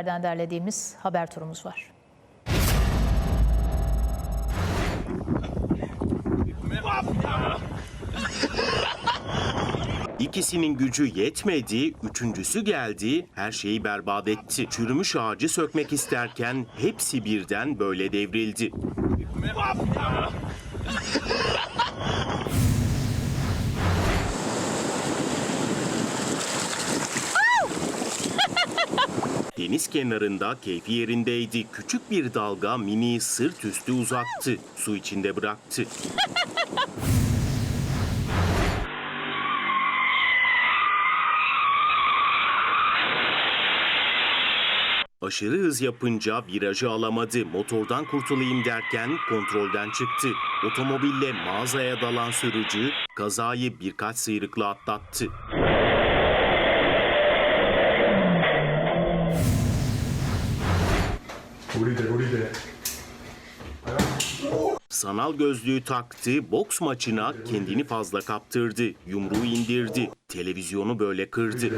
Nereden derlediğimiz haber turumuz var. İkisinin gücü yetmedi, üçüncüsü geldi, her şeyi berbat etti. Çürümüş ağacı sökmek isterken hepsi birden böyle devrildi. Deniz kenarında keyfi yerindeydi. Küçük bir dalga mini sırt üstü uzattı. Su içinde bıraktı. Aşırı hız yapınca virajı alamadı. Motordan kurtulayım derken kontrolden çıktı. Otomobille mağazaya dalan sürücü kazayı birkaç sıyrıkla atlattı. Golide, golide. Sanal gözlüğü taktı, boks maçına kendini fazla kaptırdı, yumruğu indirdi, televizyonu böyle kırdı.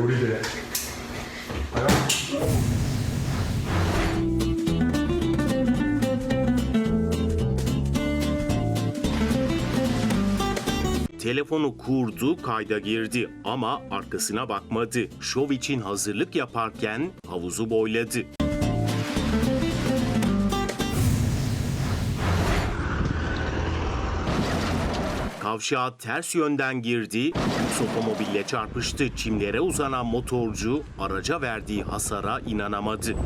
Telefonu kurdu, kayda girdi ama arkasına bakmadı. Şov için hazırlık yaparken havuzu boyladı. Kavşağa ters yönden girdi, otomobille çarpıştı. Çimlere uzanan motorcu araca verdiği hasara inanamadı.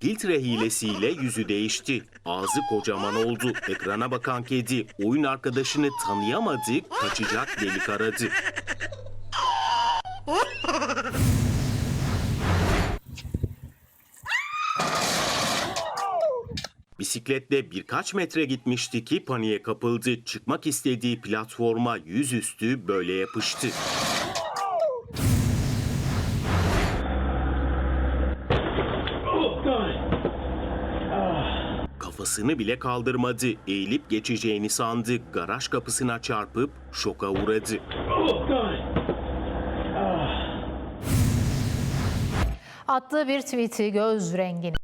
Filtre hilesiyle yüzü değişti. Ağzı kocaman oldu. Ekrana bakan kedi oyun arkadaşını tanıyamadı, kaçacak delik aradı. Bisikletle birkaç metre gitmişti ki paniğe kapıldı. Çıkmak istediği platforma yüzüstü böyle yapıştı. Kafasını bile kaldırmadı. Eğilip geçeceğini sandı. Garaj kapısına çarpıp şoka uğradı. Attığı bir tweet'i göz rengini